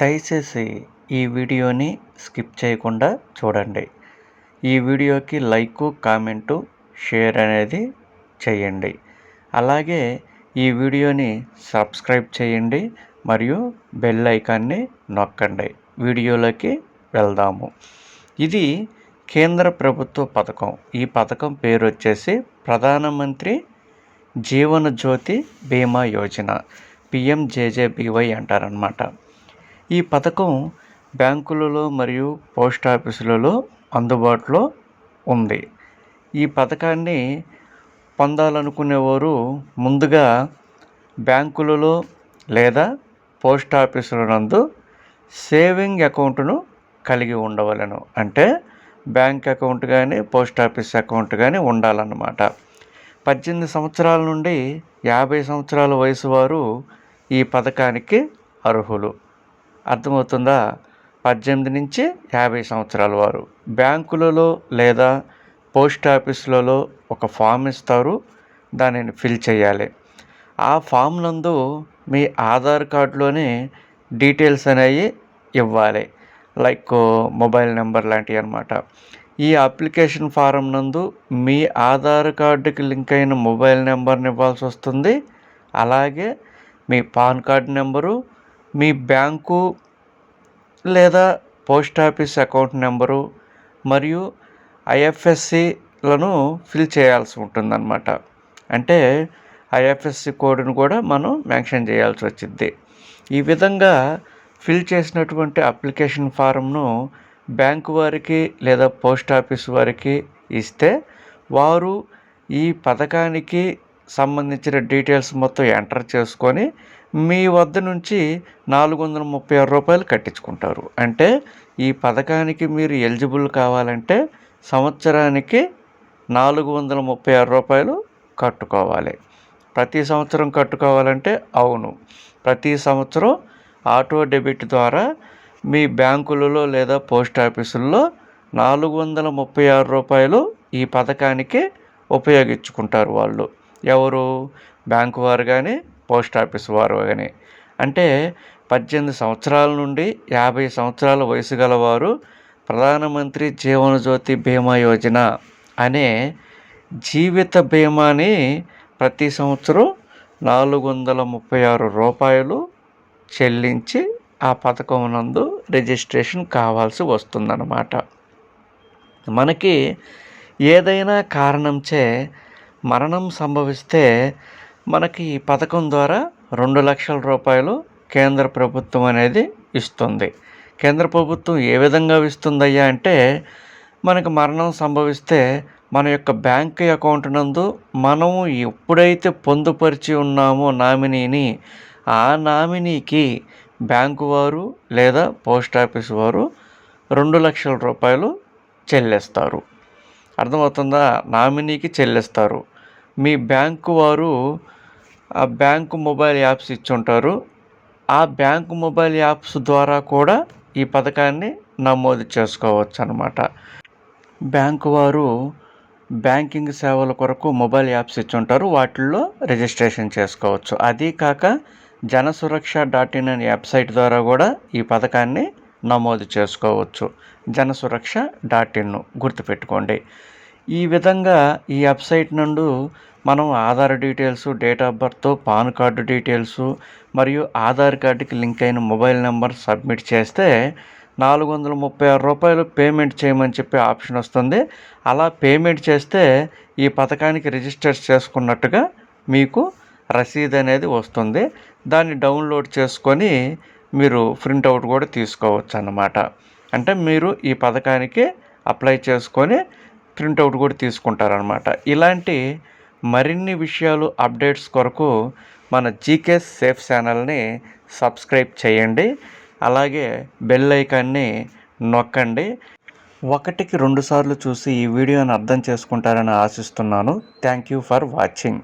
దయచేసి ఈ వీడియోని స్కిప్ చేయకుండా చూడండి. ఈ వీడియోకి లైక్ కామెంటు షేర్ అనేది చేయండి. అలాగే ఈ వీడియోని సబ్స్క్రైబ్ చేయండి మరియు బెల్ ఐకాన్ని నొక్కండి. వీడియోలోకి వెళ్దాము. ఇది కేంద్ర ప్రభుత్వ పథకం. ఈ పథకం పేరు వచ్చేసి ప్రధానమంత్రి జీవన జ్యోతి బీమా యోజన. పిఎంజేజేబీవై అంటారనమాట ఈ పథకం బ్యాంకులలో మరియు పోస్ట్ ఆఫీసులలో అందుబాటులో ఉంది. ఈ పథకాన్ని పొందాలనుకునేవారు ముందుగా బ్యాంకులలో లేదా పోస్ట్ ఆఫీసుల నందు సేవింగ్ అకౌంట్ను కలిగి ఉండవలను. అంటే బ్యాంక్ అకౌంట్ కానీ పోస్ట్ ఆఫీస్ అకౌంట్ కానీ ఉండాలన్నమాట. పద్దెనిమిది సంవత్సరాల నుండి యాభై సంవత్సరాల వయసు వారు ఈ పథకానికి అర్హులు. అర్థమవుతుందా? పద్దెనిమిది నుంచి యాభై సంవత్సరాల వారు. బ్యాంకులలో లేదా పోస్ట్ ఆఫీసులలో ఒక ఫామ్ ఇస్తారు. దానిని ఫిల్ చేయాలి. ఆ ఫామ్ నందు మీ ఆధార్ కార్డులోనే డీటెయిల్స్ అనేవి ఇవ్వాలి. లైక్ మొబైల్ నెంబర్ లాంటివి అనమాట ఈ అప్లికేషన్ ఫారం నందు మీ ఆధార్ కార్డుకి లింక్ అయిన మొబైల్ నెంబర్ని ఇవ్వాల్సి వస్తుంది. అలాగే మీ పాన్ కార్డ్ నెంబరు మీ బ్యాంకు లేదా పోస్ట్ ఆఫీస్ అకౌంట్ నెంబరు మరియు ఐఎఫ్ఎస్సిలను ఫిల్ చేయాల్సి ఉంటుందన్నమాట. అంటే ఐఎఫ్ఎస్సి కోడ్ను కూడా మనం మెన్షన్ చేయాల్సి వచ్చింది ఈ విధంగా ఫిల్ చేసినటువంటి అప్లికేషన్ ఫారంను బ్యాంకు వారికి లేదా పోస్ట్ ఆఫీస్ వారికి ఇస్తే వారు ఈ పథకానికి సంబంధించిన డీటెయిల్స్ మొత్తం ఎంటర్ చేసుకొని మీ వద్ద నుంచి నాలుగు వందల ముప్పై ఆరు రూపాయలు కట్టించుకుంటారు. అంటే ఈ పథకానికి మీరు ఎలిజిబుల్ కావాలంటే సంవత్సరానికి నాలుగు వందల ముప్పై ఆరు రూపాయలు కట్టుకోవాలి. ప్రతి సంవత్సరం కట్టుకోవాలంటే అవును. ప్రతి సంవత్సరం ఆటో డెబిట్ ద్వారా మీ బ్యాంకులలో లేదా పోస్ట్ ఆఫీసుల్లో నాలుగు వందల ముప్పై ఆరు రూపాయలు ఈ పథకానికి ఉపయోగించుకుంటారు వాళ్ళు. ఎవరు? బ్యాంకు వారు కానీ పోస్ట్ ఆఫీస్ వారు కానీ అంటే పద్దెనిమిది సంవత్సరాల నుండి యాభై సంవత్సరాల వయసు గలవారు ప్రధానమంత్రి జీవనజ్యోతి బీమా యోజన అనే జీవిత బీమాని ప్రతి సంవత్సరం నాలుగు వందల ముప్పై ఆరు రూపాయలు చెల్లించి ఆ పథకం నందు రిజిస్ట్రేషన్ కావాల్సి వస్తుందన్నమాట. మనకి ఏదైనా కారణంచే మరణం సంభవిస్తే మనకి ఈ పథకం ద్వారా రెండు లక్షల రూపాయలు కేంద్ర ప్రభుత్వం అనేది ఇస్తుంది. కేంద్ర ప్రభుత్వం ఏ విధంగా ఇస్తుందయ్యా అంటే మనకు మరణం సంభవిస్తే మన యొక్క బ్యాంక్ అకౌంట్ నందు మనము ఎప్పుడైతే పొందుపరిచి ఉన్నామో నామినీని ఆ నామినీకి బ్యాంకు వారు లేదా పోస్ట్ ఆఫీస్ వారు రెండు లక్షల రూపాయలు చెల్లిస్తారు. అర్థమవుతుందా? నామినీకి చెల్లిస్తారు. మీ బ్యాంకు వారు ఆ బ్యాంకు మొబైల్ యాప్స్ ఇచ్చుంటారు. ఆ బ్యాంకు మొబైల్ యాప్స్ ద్వారా కూడా ఈ పథకాన్ని నమోదు చేసుకోవచ్చు అనమాట బ్యాంకు వారు బ్యాంకింగ్ సేవల కొరకు మొబైల్ యాప్స్ ఇచ్చుంటారు. వాటిల్లో రిజిస్ట్రేషన్ చేసుకోవచ్చు. అది కాక జనసురక్ష డాట్ ఇన్ అనే వెబ్సైట్ ద్వారా కూడా ఈ పథకాన్ని నమోదు చేసుకోవచ్చు. జనసురక్ష డాట్ ఇన్ గుర్తుపెట్టుకోండి. ఈ విధంగా ఈ వెబ్సైట్ నుండి మనం Aadhaar details date of birth PAN card details మరియు ఆధార్ కార్డుకి లింక్ అయిన మొబైల్ నెంబర్ సబ్మిట్ చేస్తే నాలుగు వందల ముప్పై ఆరు రూపాయలు పేమెంట్ చేయమని చెప్పి ఆప్షన్ వస్తుంది. అలా పేమెంట్ చేస్తే ఈ పథకానికి రిజిస్టర్ చేసుకున్నట్టుగా మీకు రసీదు అనేది వస్తుంది. దాన్ని డౌన్లోడ్ చేసుకొని మీరు ప్రింట్అవుట్ కూడా తీసుకోవచ్చు అన్నమాట అంటే మీరు ఈ పథకానికి అప్లై చేసుకొని ప్రింట్అవుట్ కూడా తీసుకుంటారనమాట ఇలాంటి మరిన్ని విషయాలు అప్డేట్స్ కొరకు మన జీకే సేఫ్ ఛానల్ని సబ్స్క్రైబ్ చేయండి. అలాగే బెల్ ఐకాన్ని నొక్కండి. ఒకటికి రెండుసార్లు చూసి ఈ వీడియోని అర్థం చేసుకుంటారని ఆశిస్తున్నాను. Thank you for watching.